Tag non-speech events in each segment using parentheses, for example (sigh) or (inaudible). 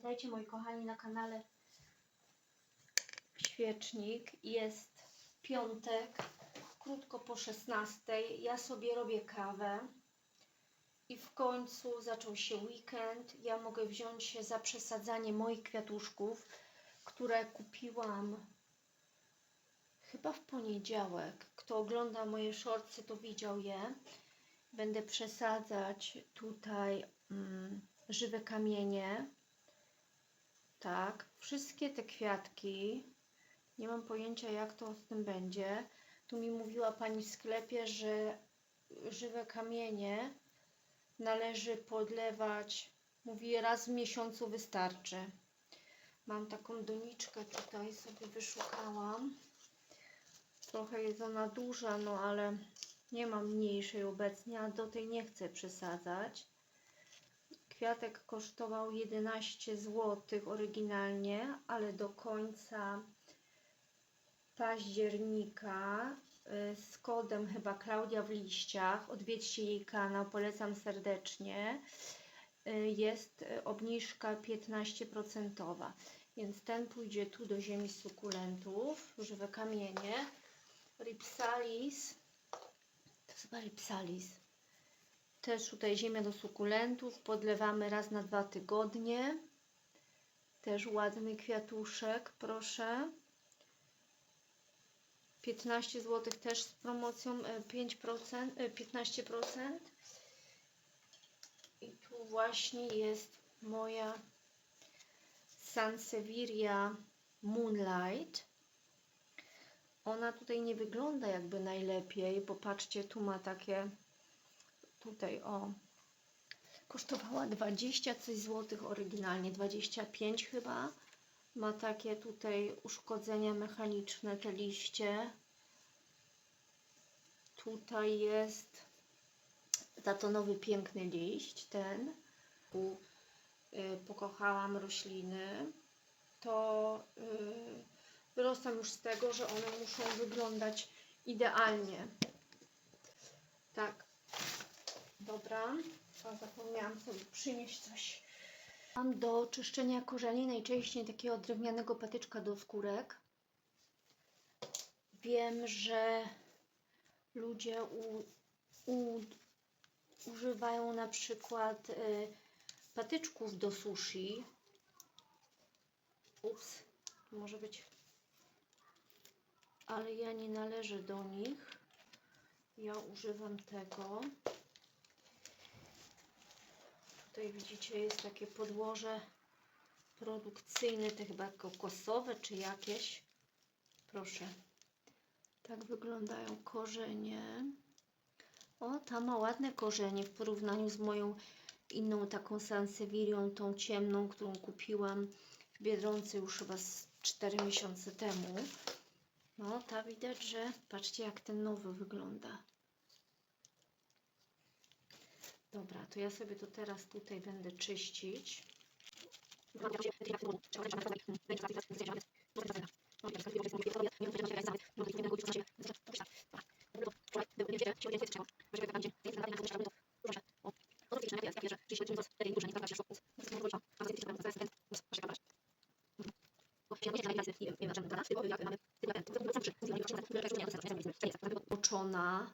Witajcie moi kochani na kanale Świecznik. Jest piątek, krótko po 16. Ja sobie robię kawę i w końcu zaczął się weekend. Ja mogę wziąć się za przesadzanie moich kwiatuszków, które kupiłam chyba w poniedziałek. Kto ogląda moje shortsy, to widział je. Będę przesadzać tutaj mm, żywe kamienie. Tak, wszystkie te kwiatki. Nie mam pojęcia, jak to z tym będzie. Tu mi mówiła pani w sklepie, że żywe kamienie należy podlewać. Mówi, raz w miesiącu wystarczy. Mam taką doniczkę tutaj sobie wyszukałam. Trochę jest ona duża, no ale nie mam mniejszej obecnie, a do tej nie chcę przesadzać. Kwiatek kosztował 11 zł oryginalnie, ale do końca października y, z kodem chyba Klaudia w liściach, odwiedźcie jej kanał, polecam serdecznie, y, jest y, obniżka 15%, więc ten pójdzie tu do ziemi sukulentów, żywe kamienie, Ripsalis, to chyba Ripsalis, też tutaj ziemia do sukulentów, podlewamy raz na dwa tygodnie. Też ładny kwiatuszek, proszę. 15 zł też z promocją e, 5%, e, 15%. I tu właśnie jest moja Sansevieria Moonlight. Ona tutaj nie wygląda jakby najlepiej, bo patrzcie, tu ma takie tutaj o kosztowała 20 coś złotych oryginalnie 25 chyba. Ma takie tutaj uszkodzenia mechaniczne te liście. Tutaj jest zatonowy piękny liść ten. Y, pokochałam rośliny. To y, wyrostam już z tego, że one muszą wyglądać idealnie. Tak Dobra, o, zapomniałam sobie przynieść coś. Mam do czyszczenia korzeni najczęściej takiego drewnianego patyczka do skórek. Wiem, że ludzie u, u, używają na przykład y, patyczków do sushi. Ups, może być. Ale ja nie należę do nich. Ja używam tego. Tutaj widzicie jest takie podłoże produkcyjne, te chyba kokosowe czy jakieś. Proszę. Tak wyglądają korzenie. O, ta ma ładne korzenie w porównaniu z moją inną taką sansevirią, tą ciemną, którą kupiłam w Biedronce już chyba z 4 miesiące temu. No, ta widać, że patrzcie jak ten nowy wygląda. Dobra, to ja sobie to teraz tutaj będę czyścić. Oczona,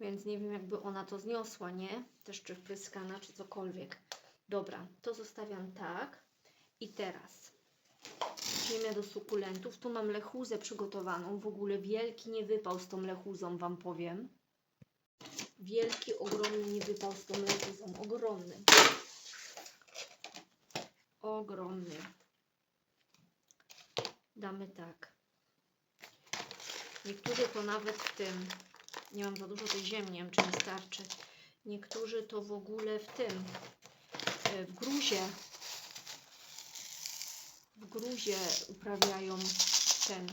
więc nie wiem, jakby ona to zniosła, nie? Też czy wpryskana, czy cokolwiek. Dobra, to zostawiam tak. I teraz ziemia do sukulentów. Tu mam lechuzę przygotowaną. W ogóle wielki niewypał z tą lechuzą, Wam powiem. Wielki, ogromny niewypał z tą lechuzą. Ogromny. Ogromny. Damy tak. Niektórzy to nawet w tym nie mam za dużo tej ziemi, nie wiem czy mi. Niektórzy to w ogóle w tym, e, w gruzie, w gruzie uprawiają ten,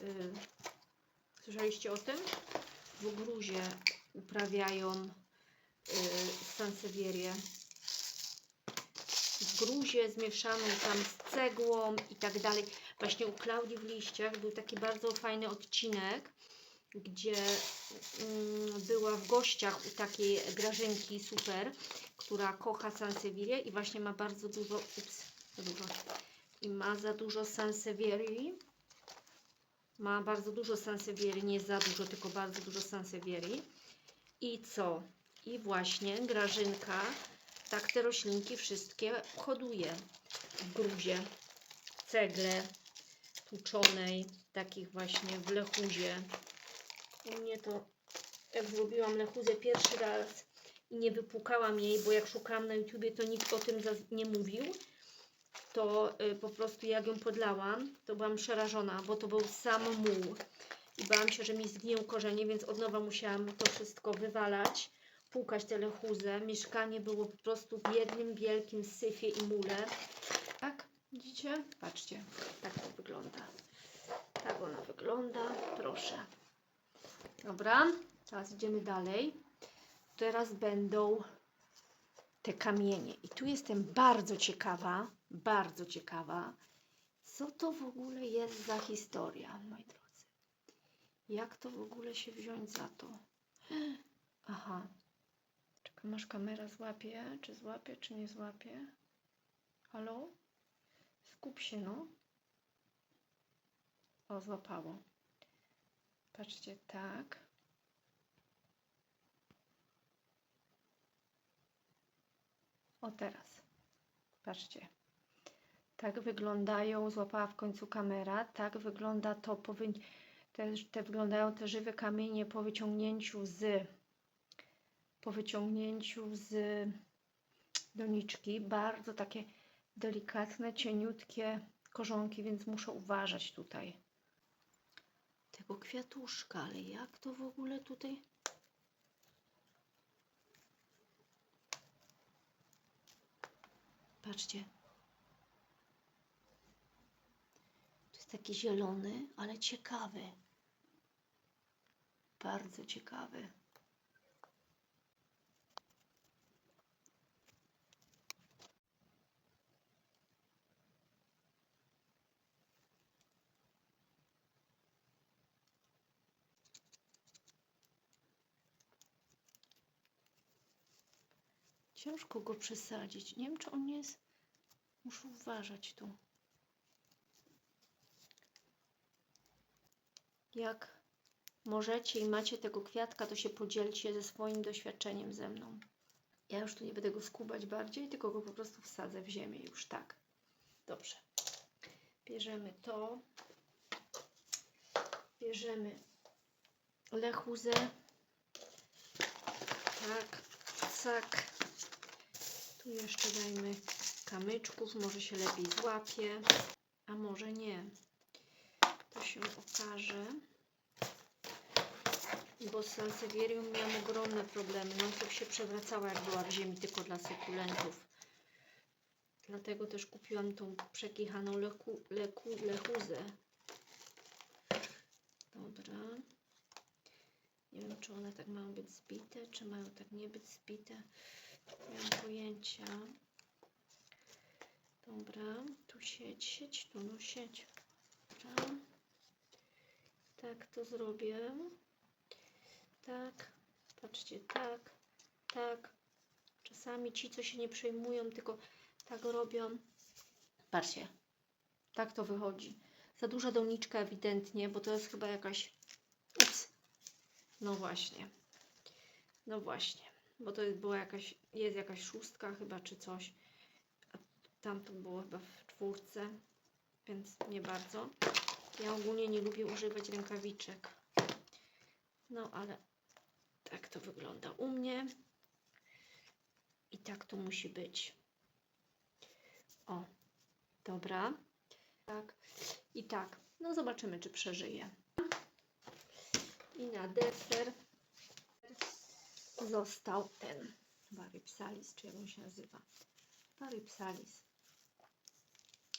y, słyszeliście o tym? W gruzie uprawiają y, sansewierię. W gruzie zmieszaną tam z cegłą i tak dalej. Właśnie u Klaudii w liściach był taki bardzo fajny odcinek, gdzie mm, była w gościach u takiej Grażynki super, która kocha Sansevillę i właśnie ma bardzo dużo, ups, dużo. I ma za dużo Sansevierii. Ma bardzo dużo Sansevierii, nie za dużo, tylko bardzo dużo Sansevierii. I co? I właśnie Grażynka tak te roślinki wszystkie hoduje w gruzie, cegle tłuczonej, takich właśnie w lechuzie. U mnie to, jak zrobiłam lechuzę pierwszy raz i nie wypłukałam jej, bo jak szukałam na YouTubie, to nikt o tym nie mówił, to y, po prostu jak ją podlałam, to byłam przerażona, bo to był sam muł. I bałam się, że mi zgniją korzenie, więc od nowa musiałam to wszystko wywalać, płukać tę lechuzę. Mieszkanie było po prostu w jednym wielkim syfie i mule. Tak? Widzicie? Patrzcie, tak to wygląda. Tak ona wygląda. Proszę. Dobra, teraz idziemy dalej. Teraz będą te kamienie. I tu jestem bardzo ciekawa, bardzo ciekawa, co to w ogóle jest za historia, moi drodzy. Jak to w ogóle się wziąć za to? (gasps) Aha. Czekam, aż kamera złapie. Czy złapie, czy nie złapie? Halo? Skup się, no. O, złapało. Patrzcie, tak. O, teraz. Patrzcie. Tak wyglądają, złapała w końcu kamera, tak wygląda to, po te, te wyglądają te żywe kamienie po wyciągnięciu z, po wyciągnięciu z doniczki. Bardzo takie delikatne, cieniutkie korzonki, więc muszę uważać tutaj. Tego kwiatuszka, ale jak to w ogóle tutaj? Patrzcie. To jest taki zielony, ale ciekawy. Bardzo ciekawy. Ciężko go przesadzić. Nie wiem, czy on nie jest. Muszę uważać tu. Jak możecie i macie tego kwiatka, to się podzielcie ze swoim doświadczeniem ze mną. Ja już tu nie będę go skubać bardziej, tylko go po prostu wsadzę w ziemię już tak. Dobrze. Bierzemy to. Bierzemy lechuzę. Tak, cak. Jeszcze dajmy kamyczków, może się lepiej złapie, a może nie. To się okaże. Bo z Sansevierium miałam ogromne problemy. Non stop się przewracała, jak była w ziemi, tylko dla sukulentów. Dlatego też kupiłam tą przekichaną leku, leku, lechuzę. Dobra. Nie wiem, czy one tak mają być zbite, czy mają tak nie być zbite. Nie mam pojęcia. Dobra, tu sieć, sieć, tu no sieć. Dobra. Tak to zrobię. Tak, patrzcie, tak, tak. Czasami ci, co się nie przejmują, tylko tak robią. Patrzcie, tak to wychodzi. Za duża doniczka ewidentnie, bo to jest chyba jakaś... Ups. No właśnie. No właśnie. Bo to była jakaś, jest jakaś szóstka chyba, czy coś. A tam to było chyba w czwórce, więc nie bardzo. Ja ogólnie nie lubię używać rękawiczek. No ale tak to wygląda u mnie. I tak to musi być. O, dobra. Tak. I tak. No zobaczymy, czy przeżyje. I na deser został ten Barypsalis, czy jak on się nazywa? Barypsalis.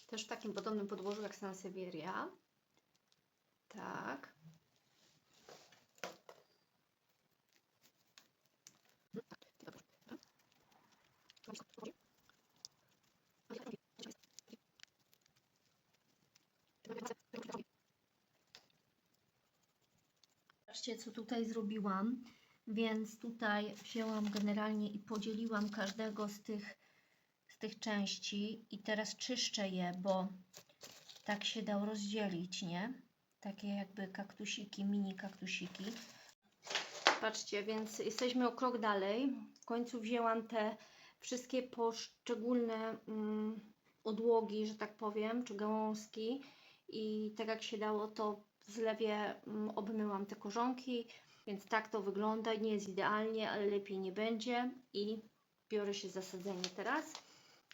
Też w takim podobnym podłożu jak Sansevieria. Tak. Zobaczcie, co tutaj zrobiłam. Więc tutaj wzięłam generalnie i podzieliłam każdego z tych, z tych części i teraz czyszczę je, bo tak się dał rozdzielić, nie? Takie jakby kaktusiki, mini kaktusiki. Patrzcie, więc jesteśmy o krok dalej. W końcu wzięłam te wszystkie poszczególne mm, odłogi, że tak powiem, czy gałązki i tak jak się dało, to w zlewie mm, obmyłam te korzonki, więc tak to wygląda. Nie jest idealnie, ale lepiej nie będzie i biorę się za sadzenie teraz.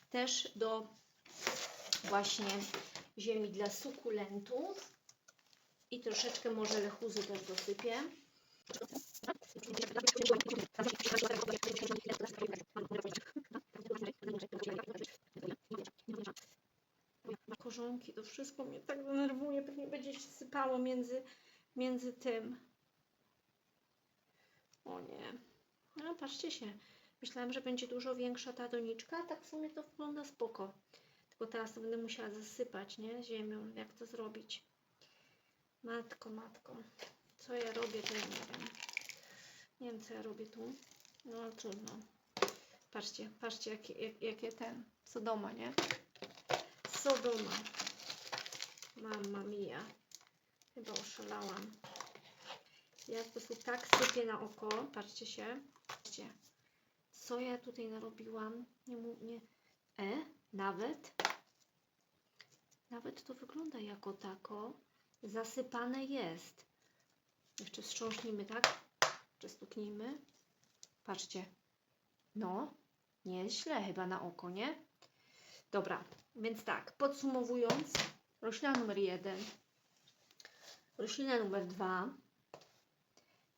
Też do właśnie ziemi dla sukulentów i troszeczkę może lechuzy też dosypię. Korzonki, to wszystko mnie tak denerwuje, pewnie będzie się sypało między, między tym. O nie. Patrzcie się. Myślałam, że będzie dużo większa ta doniczka, a tak w sumie to wygląda spoko. Tylko teraz będę musiała zasypać, nie? Ziemią. Jak to zrobić? Matko, matko. Co ja robię, to ja nie wiem. Nie wiem, co ja robię tu. No ale trudno. Patrzcie, patrzcie, jakie, jak, jakie ten. Sodoma, nie? Sodoma. Mamma mia. Chyba oszalałam. Ja po prostu tak sypię na oko. Patrzcie się. Patrzcie. Co ja tutaj narobiłam? Nie, nie. E? Nawet? Nawet to wygląda jako tako. Zasypane jest. Jeszcze wstrząśnijmy, tak? Jeszcze stuknijmy. Patrzcie. No, nieźle chyba na oko, nie? Dobra, więc tak, podsumowując, roślina numer jeden, roślina numer dwa,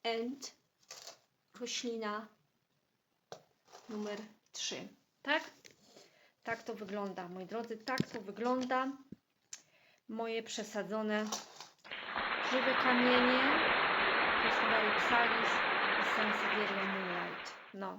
and roślina numer trzy, tak? Tak to wygląda, moi drodzy, tak to wygląda. Moje przesadzone żywe kamienie, to jest i Sansevieria Moonlight. No.